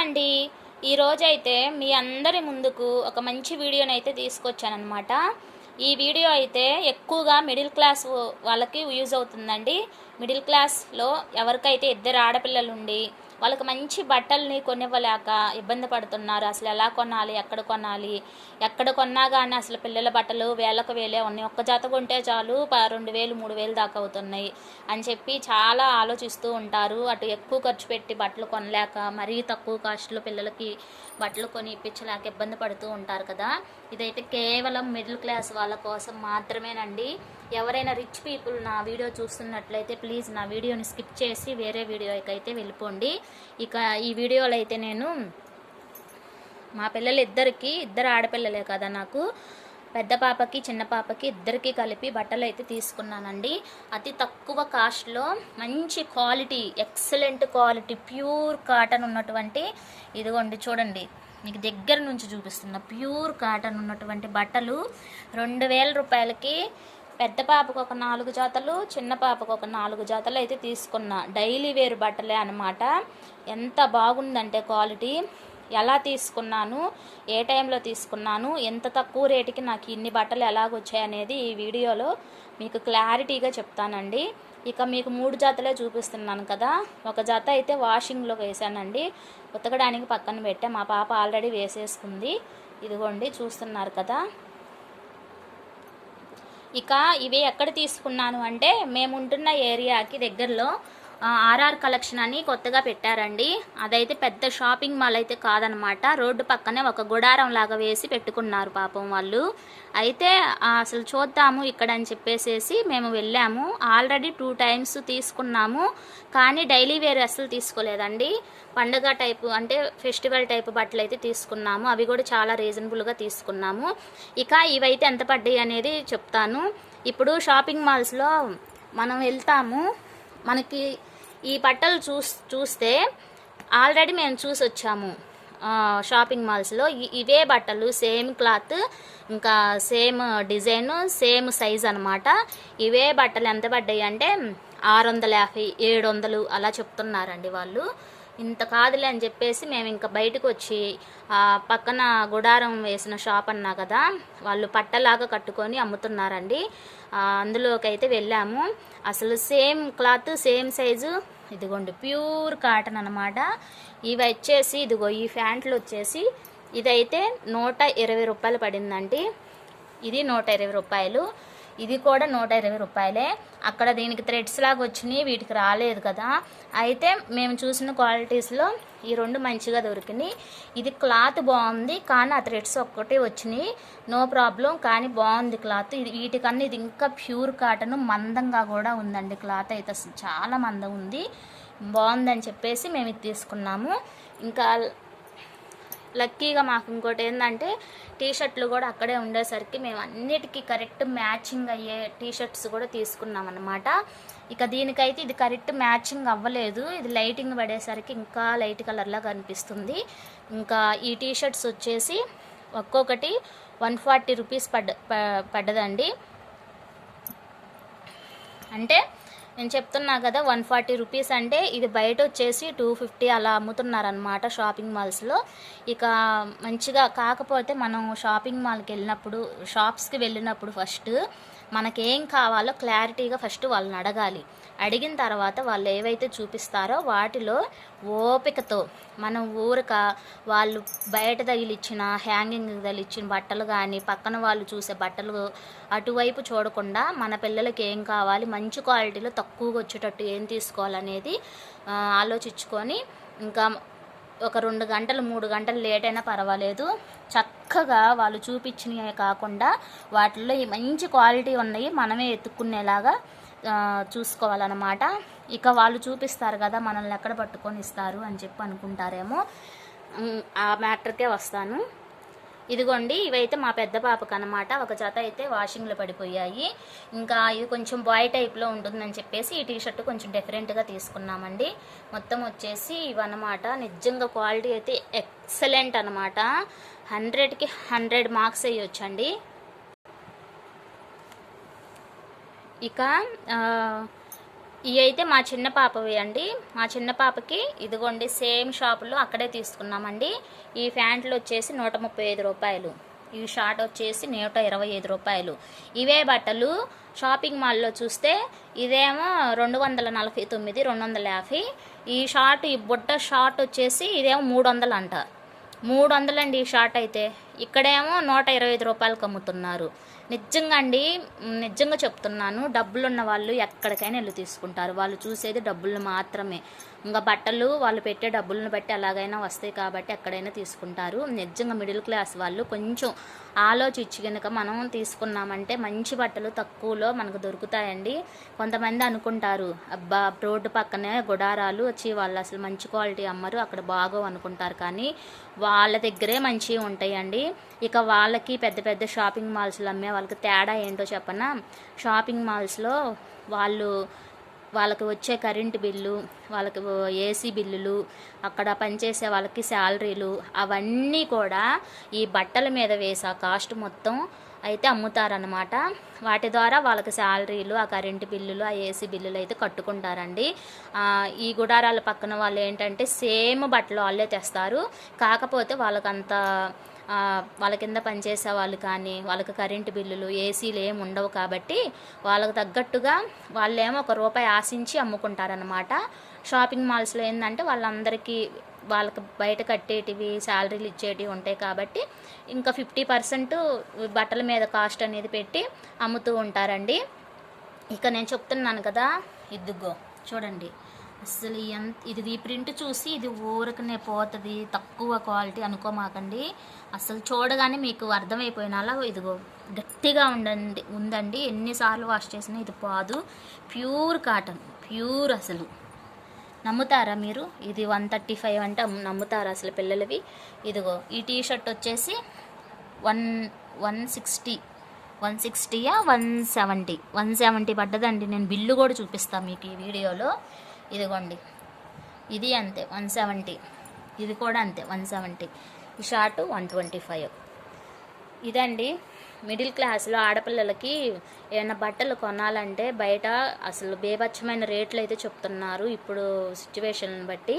అండి ఈరోజైతే మీ అందరి ముందుకు ఒక మంచి వీడియోని అయితే తీసుకొచ్చానమాట ఈ వీడియో అయితే ఎక్కువగా మిడిల్ క్లాస్ వాళ్ళకి యూజ్ అవుతుందండి. మిడిల్ క్లాస్లో ఎవరికైతే ఇద్దరు ఆడపిల్లలు ఉండి వాళ్ళకి మంచి బట్టల్ని కొనివ్వలేక ఇబ్బంది పడుతున్నారు. అసలు ఎలా కొనాలి? ఎక్కడ కొనాలి? ఎక్కడ కొన్నా కానీ అసలు పిల్లల బట్టలు వేలకు వేలే ఉన్నాయి. ఒక్క జత కొంటే చాలు ప- రెండు వేలు మూడు వేలు దాకా అవుతున్నాయి అని చెప్పి చాలా ఆలోచిస్తూ ఉంటారు. అటు ఎక్కువ ఖర్చు పెట్టి బట్టలు కొనలేక మరీ తక్కువ కాస్ట్లో పిల్లలకి బట్టలు కొని ఇప్పించలేక ఇబ్బంది పడుతూ ఉంటారు కదా. ఇదైతే కేవలం మిడిల్ క్లాస్ వాళ్ళ కోసం మాత్రమేనండి. ఎవరైనా రిచ్ పీపుల్ నా వీడియో చూస్తున్నట్లయితే ప్లీజ్ నా వీడియోని స్కిప్ చేసి వేరే వీడియోకైతే వెళ్ళిపోండి. ఇక ఈ వీడియోలో అయితే నేను మా పిల్లలు ఇద్దరికి ఇద్దరు ఆడపిల్లలే కదా నాకు పెద్ద పాపకి చిన్న పాపకి ఇద్దరికి కలిపి బట్టలు అయితే తీసుకున్నానండి. అతి తక్కువ కాస్ట్లో మంచి quality excellent quality pure cotton ఉన్నటువంటి ఇదిగోండి చూడండి మీకు దగ్గర నుంచి చూపిస్తున్న ప్యూర్ కాటన్ ఉన్నటువంటి బట్టలు రెండు వేల రూపాయలకి పెద్ద పాపకు ఒక నాలుగు జాతలు చిన్న పాపకు ఒక నాలుగు జాతలు అయితే తీసుకున్నా. డైలీ వేరు బట్టలే అనమాట ఎంత బాగుందంటే క్వాలిటీ. ఎలా తీసుకున్నాను ఏ టైంలో తీసుకున్నాను ఎంత తక్కువ రేటుకి నాకు ఇన్ని బట్టలు ఎలాగొచ్చాయి అనేది ఈ వీడియోలో మీకు క్లారిటీగా చెప్తానండి. ఇక మీకు మూడు జాతలే చూపిస్తున్నాను కదా. ఒక జత అయితే వాషింగ్లో వేసానండి ఉతకడానికి పక్కన పెట్టా. మా పాప ఆల్రెడీ వేసేసుకుంది. ఇదిగోండి చూస్తున్నారు కదా. ఇక ఇవి ఎక్కడ తీసుకున్నాను అంటే మేము ఉంటున్న ఏరియాకి దగ్గరలో ఆర్ఆర్ కలెక్షన్ అని కొత్తగా పెట్టారండి. అదైతే పెద్ద షాపింగ్ మాల్ అయితే కాదనమాట. రోడ్డు పక్కనే ఒక గుడారం లాగా వేసి పెట్టుకున్నారు పాపం వాళ్ళు. అయితే అసలు చూద్దాము ఇక్కడ అని చెప్పేసేసి మేము వెళ్ళాము. ఆల్రెడీ టూ టైమ్స్ తీసుకున్నాము కానీ డైలీ వేర్ అసలు తీసుకోలేదండి. పండగ టైపు అంటే ఫెస్టివల్ టైపు బట్టలు అయితే తీసుకున్నాము. అవి కూడా చాలా రీజనబుల్గా తీసుకున్నాము. ఇక ఇవైతే ఎంత పడ్డాయి అనేది చెప్తాను. ఇప్పుడు షాపింగ్ మాల్స్లో మనం వెళ్తాము. మనకి ఈ బట్టలు చూస్ చూస్తే ఆల్రెడీ మేము చూసి వచ్చాము షాపింగ్ మాల్స్లో. ఇవే బట్టలు సేమ్ క్లాత్ ఇంకా సేమ్ డిజైన్ సేమ్ సైజ్ అనమాట ఇవే బట్టలు ఎంత పడ్డాయి అంటే ఆరు వందల యాభై ఏడు వందలు అలా చెప్తున్నారండి వాళ్ళు. ఇంత కాదులే అని చెప్పేసి మేము ఇంకా బయటకు వచ్చి పక్కన గుడారం వేసిన షాప్ అన్నా కదా వాళ్ళు పట్టలాగా కట్టుకొని అమ్ముతున్నారండి. అందులోకి అయితే వెళ్ళాము. అసలు సేమ్ క్లాత్ సేమ్ సైజు ఇదిగోండి ప్యూర్ కాటన్ అనమాట ఇవి వచ్చేసి ఇదిగో ఈ ప్యాంట్లు వచ్చేసి ఇదైతే నూట ఇరవై రూపాయలు పడిందండి. ఇది నూట ఇరవై రూపాయలు. ఇది కూడా నూట ఇరవై రూపాయలే. అక్కడ దీనికి థ్రెడ్స్ లాగా వచ్చినాయి వీటికి రాలేదు కదా. అయితే మేము చూసిన క్వాలిటీస్లో ఈ రెండు మంచిగా దొరికినాయి. ఇది క్లాత్ బాగుంది కానీ ఆ థ్రెడ్స్ ఒక్కటే వచ్చినాయి. నో ప్రాబ్లం కానీ బాగుంది క్లాత్ ఇది వీటికన్నా ఇది ఇంకా ప్యూర్ కాటన్ మందంగా కూడా ఉందండి క్లాత్ అయితే. చాలా మందం ఉంది. బాగుందని చెప్పేసి మేము ఇది తీసుకున్నాము. ఇంకా లక్కీగా మాకు ఇంకోటి ఏంటంటే టీ షర్ట్లు కూడా అక్కడే ఉండేసరికి మేము అన్నిటికీ కరెక్ట్ మ్యాచింగ్ అయ్యే టీ షర్ట్స్ కూడా తీసుకున్నాం అనమాట ఇక దీనికైతే ఇది కరెక్ట్ మ్యాచింగ్ అవ్వలేదు. ఇది లైటింగ్ పడేసరికి ఇంకా లైట్ కలర్లా కనిపిస్తుంది. ఇంకా ఈ టీ షర్ట్స్ వచ్చేసి ఒక్కొక్కటి వన్ ఫార్టీ రూపీస్ పడ్డ ప- పడ్డదండి. అంటే నేను చెప్తున్నా కదా వన్ ఫార్టీ రూపీస్ అంటే ఇది బయట వచ్చేసి టూ ఫిఫ్టీ అలా అమ్ముతున్నారనమాట షాపింగ్ మాల్స్లో. ఇక మంచిగా కాకపోతే మనం షాపింగ్ మాల్కి వెళ్ళినప్పుడు షాప్స్కి వెళ్ళినప్పుడు ఫస్ట్ మనకేం కావాలో క్లారిటీగా ఫస్ట్ వాళ్ళని అడగాలి. అడిగిన తర్వాత వాళ్ళు ఏవైతే చూపిస్తారో వాటిలో ఓపికతో మనం ఊరక వాళ్ళు బయట తగిలిచ్చిన హ్యాంగింగ్ తగిలిచ్చిన బట్టలు కానీ పక్కన వాళ్ళు చూసే బట్టలు అటువైపు చూడకుండా మన పిల్లలకి ఏం కావాలి మంచి క్వాలిటీలో తక్కువగా వచ్చేటట్టు ఏం తీసుకోవాలనేది ఆలోచించుకొని ఇంకా ఒక రెండు గంటలు మూడు గంటలు లేట్ అయినా పర్వాలేదు. చక్కగా వాళ్ళు చూపించినవి కాకుండా వాటిల్లో ఈ మంచి క్వాలిటీ ఉన్నాయి మనమే ఎత్తుక్కునేలాగా చూసుకోవాలన్నమాట. ఇక వాళ్ళు చూపిస్తారు కదా మనల్ని ఎక్కడ పట్టుకొని ఇస్తారు అని చెప్పి అనుకుంటారేమో. ఆ మ్యాటర్కే వస్తాను. ఇదిగోండి ఇవైతే మా పెద్ద పాపకు అనమాట ఒక జత అయితే వాషింగ్లో పడిపోయాయి. ఇంకా ఇది కొంచెం బాయ్ టైప్లో ఉంటుందని చెప్పేసి ఈ టీషర్ట్ కొంచెం డిఫరెంట్గా తీసుకున్నామండి. మొత్తం వచ్చేసి ఇవన్నమాట. నిజంగా క్వాలిటీ అయితే ఎక్సలెంట్ అనమాట హండ్రెడ్కి హండ్రెడ్ మార్క్స్ వేయొచ్చండి. ఇక ఇవి అయితే మా చిన్న పాపవి అండి. మా చిన్న పాపకి ఇదిగోండి సేమ్ షాపులో అక్కడే తీసుకున్నామండి. ఈ ప్యాంట్లు వచ్చేసి నూట ముప్పై ఐదు రూపాయలు. ఈ షార్ట్ వచ్చేసి నూట ఇరవై ఐదు రూపాయలు. ఇవే బట్టలు షాపింగ్ మాల్లో చూస్తే ఇదేమో రెండు వందల నలభై తొమ్మిది రెండు వందల యాభై. ఈ షార్ట్ ఈ బుట్ట షార్ట్ వచ్చేసి ఇదేమో మూడు వందలు అంట. మూడు వందలండి ఈ షార్ట్ అయితే. ఇక్కడేమో నూట ఇరవై ఐదు రూపాయలకు అమ్ముతున్నారు నిజంగా అండి నిజంగా చెప్తున్నాను డబ్బులు ఉన్న వాళ్ళు ఎక్కడికైనా వెళ్ళి తీసుకుంటారు. వాళ్ళు చూసేది డబ్బులు మాత్రమే. ఇంకా బట్టలు వాళ్ళు పెట్టే డబ్బులను బట్టి ఎలాగైనా వస్తాయి కాబట్టి ఎక్కడైనా తీసుకుంటారు. నిజంగా మిడిల్ క్లాస్ వాళ్ళు కొంచెం ఆలోచించి కనుక మనం తీసుకున్నామంటే మంచి బట్టలు తక్కువలో మనకు దొరుకుతాయండి. కొంతమంది అనుకుంటారు అబ్బా రోడ్డు పక్కనే గుడారాలు వచ్చి వాళ్ళు అసలు మంచి క్వాలిటీ అమ్మరు అక్కడ బాగో అనుకుంటారు. కానీ వాళ్ళ దగ్గరే మంచివి ఉంటాయండి. ఇక వాళ్ళకి పెద్ద పెద్ద షాపింగ్ మాల్స్లో అమ్మే వాళ్ళకి తేడా ఏంటో చెప్పనా? షాపింగ్ మాల్స్లో వాళ్ళు వాళ్ళకి వచ్చే కరెంటు బిల్లు వాళ్ళకి ఏసీ బిల్లులు అక్కడ పనిచేసే వాళ్ళకి శాలరీలు అవన్నీ కూడా ఈ బట్టల మీద వేసే కాస్ట్ మొత్తం అయితే అమ్ముతారనమాట వాటి ద్వారా వాళ్ళకి శాలరీలు ఆ కరెంటు బిల్లులు ఆ ఏసీ బిల్లులు అయితే కట్టుకుంటారండి. ఈ గుడారాల పక్కన వాళ్ళు ఏంటంటే సేమ్ బట్టలు వాళ్ళే తెస్తారు. కాకపోతే వాళ్ళకంత వాళ్ళ కింద పనిచేసే వాళ్ళు కానీ వాళ్ళకి కరెంటు బిల్లులు ఏసీలు ఏమి ఉండవు కాబట్టి వాళ్ళకి తగ్గట్టుగా వాళ్ళేమో ఒక రూపాయి ఆశించి అమ్ముకుంటారనమాట షాపింగ్ మాల్స్లో ఏంటంటే వాళ్ళందరికీ వాళ్ళకి బయట కట్టేటివి శాలరీలు ఇచ్చేటివి ఉంటాయి కాబట్టి ఇంకా ఫిఫ్టీ పర్సెంట్ బట్టల మీద కాస్ట్ అనేది పెట్టి అమ్ముతూ ఉంటారండి. ఇక నేను చెప్తున్నాను కదా ఇద్దుగో చూడండి. అసలు ఎంత ఇది ఈ ప్రింట్ చూసి ఇది ఊరకనే పోతుంది తక్కువ క్వాలిటీ అనుకోమాకండి. అసలు చూడగానే మీకు అర్థమైపోయినాలా ఇదిగో గట్టిగా ఉండండి ఉందండి. ఎన్నిసార్లు వాష్ చేసినా ఇది పోదు. ప్యూర్ కాటన్ ప్యూర్ అసలు. నమ్ముతారా మీరు? ఇది వన్ థర్టీ ఫైవ్ అంటే నమ్ముతారా అసలు పిల్లలవి? ఇదిగో ఈ టీ షర్ట్ వచ్చేసి వన్ వన్ సిక్స్టీ వన్ సిక్స్టీయా వన్ సెవెంటీ? వన్ సెవెంటీ పడ్డదండి. నేను బిల్లు కూడా చూపిస్తాను మీకు ఈ వీడియోలో. ఇదిగోండి. ఇది అంతే వన్ సెవెంటీ. ఇది కూడా అంతే one seventy. Short one twenty five. ఇదండి మిడిల్ క్లాస్లో ఆడపిల్లలకి ఏమైనా బట్టలు కొనాలంటే బయట అసలు బేభత్సమైన రేట్లు అయితే చెప్తున్నారు ఇప్పుడు సిచ్యువేషన్ బట్టి.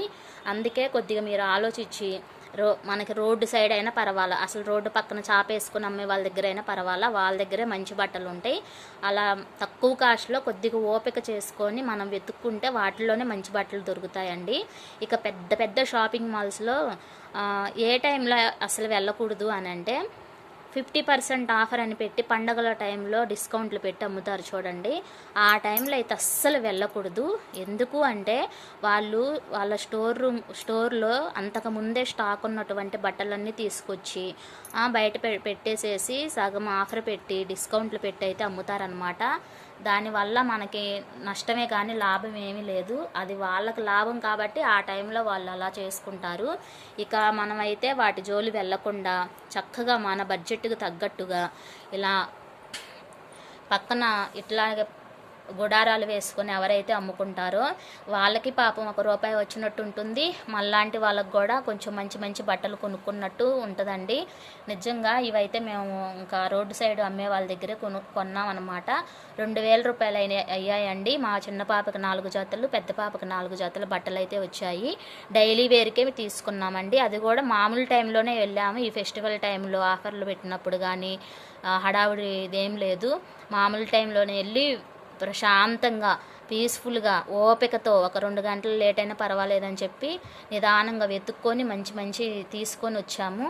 అందుకే కొద్దిగా మీరు ఆలోచించి రో మనకి రోడ్డు సైడ్ అయినా పర్వాలా. అసలు రోడ్డు పక్కన చాపేసుకుని అమ్మే వాళ్ళ దగ్గర అయినా పర్వాలా. వాళ్ళ దగ్గరే మంచి బట్టలు ఉంటాయి. అలా తక్కువ కాస్ట్లో కొద్దిగా ఓపిక చేసుకొని మనం వెతుక్కుంటే వాటిలోనే మంచి బట్టలు దొరుకుతాయండి. ఇక పెద్ద పెద్ద షాపింగ్ మాల్స్లో ఏ టైంలో అసలు వెళ్ళకూడదు అని అంటే ఫిఫ్టీ పర్సెంట్ ఆఫర్ అని పెట్టి పండగల టైంలో డిస్కౌంట్లు పెట్టి అమ్ముతారు చూడండి. ఆ టైంలో అయితే అస్సలు వెళ్ళకూడదు. ఎందుకు అంటే వాళ్ళు వాళ్ళ స్టోర్ రూమ్ స్టోర్లో అంతకుముందే స్టాక్ ఉన్నటువంటి బట్టలన్నీ తీసుకొచ్చి బయట పె- పెట్టేసేసి సగం ఆఫర్ పెట్టి డిస్కౌంట్లు పెట్టి అయితే అమ్ముతారనమాట దానివల్ల మనకి నష్టమే కానీ లాభం ఏమీ లేదు. అది వాళ్ళకి లాభం కాబట్టి ఆ టైంలో వాళ్ళు అలా చేసుకుంటారు. ఇక మనమైతే వాటి జోలి వెళ్ళకుండా చక్కగా మన బడ్జెట్కి తగ్గట్టుగా ఇలా పక్కన ఇట్లాగే గుడారాలు వేసుకొని ఎవరైతే అమ్ముకుంటారో వాళ్ళకి పాపం ఒక రూపాయి వచ్చినట్టు ఉంటుంది. మళ్ళాంటి వాళ్ళకి కూడా కొంచెం మంచి మంచి బట్టలు కొనుక్కున్నట్టు ఉంటుందండి. నిజంగా ఇవైతే మేము ఇంకా రోడ్డు సైడ్ అమ్మే వాళ్ళ దగ్గరే కొను కొన్నాం అనమాట రెండు వేల రూపాయలు అయిన అయ్యాయండి. మా చిన్న పాపకి నాలుగు జతలు పెద్ద పాపకి నాలుగు జతలు బట్టలు అయితే వచ్చాయి. డైలీ వేరుకే తీసుకున్నామండి. అది కూడా మామూలు టైంలోనే వెళ్ళాము. ఈ ఫెస్టివల్ టైంలో ఆఫర్లు పెట్టినప్పుడు కానీ హడావుడి ఇదేం లేదు. మామూలు టైంలోనే వెళ్ళి ప్రశాంతంగా పీస్ఫుల్గా ఓపికతో ఒక రెండు గంటలు లేట్ అయినా పర్వాలేదని చెప్పి నిదానంగా వెతుక్కొని మంచి మంచి తీసుకొని వచ్చాము.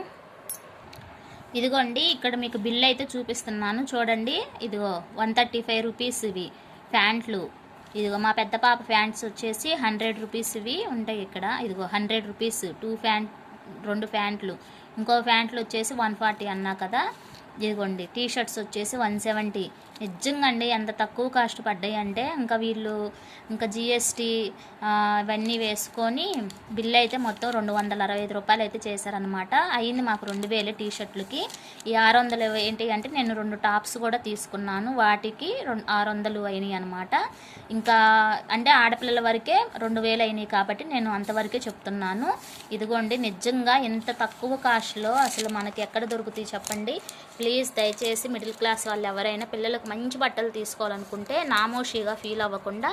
ఇదిగోండి ఇక్కడ మీకు బిల్ అయితే చూపిస్తున్నాను. చూడండి ఇదిగో వన్ థర్టీ ఫైవ్ రూపీస్ ఇవి ప్యాంట్లు. ఇదిగో మా పెద్ద పాప ప్యాంట్స్ వచ్చేసి హండ్రెడ్ రూపీస్ ఇవి ఉంటాయి ఇక్కడ. ఇదిగో హండ్రెడ్ రూపీస్ టూ ప్యాంట్ రెండు ప్యాంట్లు ఇంకో ప్యాంట్లు వచ్చేసి వన్ ఫార్టీ అన్నా కదా. ఇదిగోండి టీ షర్ట్స్ వచ్చేసి వన్ సెవెంటీ. నిజంగా అండి ఎంత తక్కువ కాస్ట్ పడ్డాయి అంటే ఇంకా వీళ్ళు ఇంకా జిఎస్టీ ఇవన్నీ వేసుకొని బిల్ అయితే మొత్తం రెండు వందల అరవై ఐదు రూపాయలు అయితే చేశారనమాట అయింది మాకు రెండు వేలు టీ షర్ట్లకి ఈ ఆరు వందలు ఏంటి అంటే నేను రెండు టాప్స్ కూడా తీసుకున్నాను. వాటికి రెండు ఆరు వందలు అయినాయి అనమాట ఇంకా అంటే ఆడపిల్లల వరకే రెండు వేలు అయినాయి కాబట్టి నేను అంతవరకే చెప్తున్నాను. ఇదిగోండి నిజంగా ఇంత తక్కువ కాస్ట్లో అసలు మనకి ఎక్కడ దొరుకుతాయి చెప్పండి. ప్లీజ్ దయచేసి మిడిల్ క్లాస్ వాళ్ళు ఎవరైనా పిల్లలకు మంచి బట్టలు తీసుకోవాలనుకుంటే నామోషిగా ఫీల్ అవ్వకుండా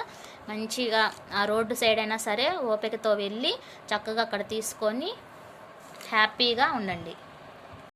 మంచిగా ఆ రోడ్డు సైడ్ అయినా సరే ఓపికతో వెళ్ళి చక్కగా అక్కడ తీసుకొని హ్యాపీగా ఉండండి.